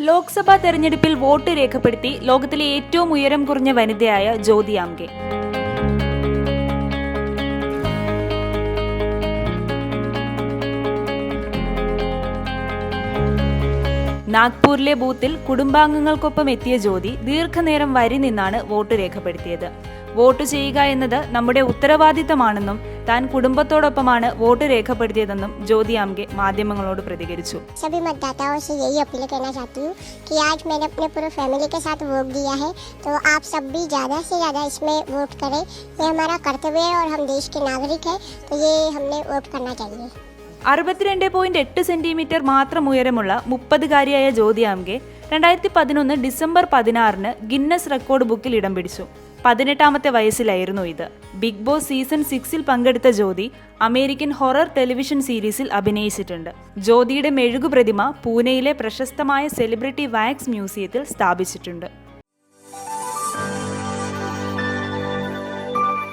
ലോക്സഭാ തെരഞ്ഞെടുപ്പിൽ വോട്ട് രേഖപ്പെടുത്തി ലോകത്തിലെ ഏറ്റവും ഉയരം കുറഞ്ഞ വനിതയായ ജ്യോതി ആംഗെ. നാഗ്പൂരിലെ ബൂത്തിൽ കുടുംബാംഗങ്ങൾക്കൊപ്പം എത്തിയ ജ്യോതി ദീർഘനേരം വരി നിന്നാണ് വോട്ട് രേഖപ്പെടുത്തിയത്. വോട്ട് ചെയ്യുക എന്നത് നമ്മുടെ ഉത്തരവാദിത്തമാണെന്നും താൻ കുടുംബത്തോടൊപ്പമാണ് വോട്ട് രേഖപ്പെടുത്തിയതെന്നും ജ്യോതി ആംഗെ മാധ്യമങ്ങളോട് പ്രതികരിച്ചു सभी मतदाताओं से यही अपील करना चाहती हूँ कि आज मैंने अपने पूरे फैमिली के साथ वोट दिया है तो आप सब भी ज़्यादा से ज़्यादा इसमें वोट करें ये हमारा कर्तव्य है और हम देश के नागरिक हैं तो ये हमने वोट करना चाहिए അറുപത്തിരണ്ട് പോയിന്റ് എട്ട് സെന്റിമീറ്റർ മാത്രം ഉയരമുള്ള മുപ്പതുകാരിയായ ജ്യോതി ആംഗെ രണ്ടായിരത്തി പതിനൊന്ന് ഡിസംബർ പതിനാറിന് ഗിന്നസ് റെക്കോർഡ് ബുക്കിൽ ഇടം പിടിച്ചു പതിനെട്ടാമത്തെ വയസ്സിലായിരുന്നു ഇത്. ബിഗ് ബോസ് സീസൺ സിക്സിൽ പങ്കെടുത്ത ജ്യോതി അമേരിക്കൻ ഹൊറർ ടെലിവിഷൻ സീരീസിൽ അഭിനയിച്ചിട്ടുണ്ട്. ജ്യോതിയുടെ മെഴുകു പ്രതിമ പൂനെയിലെ പ്രശസ്തമായ സെലിബ്രിറ്റി വാക്സ് മ്യൂസിയത്തിൽ സ്ഥാപിച്ചിട്ടുണ്ട്.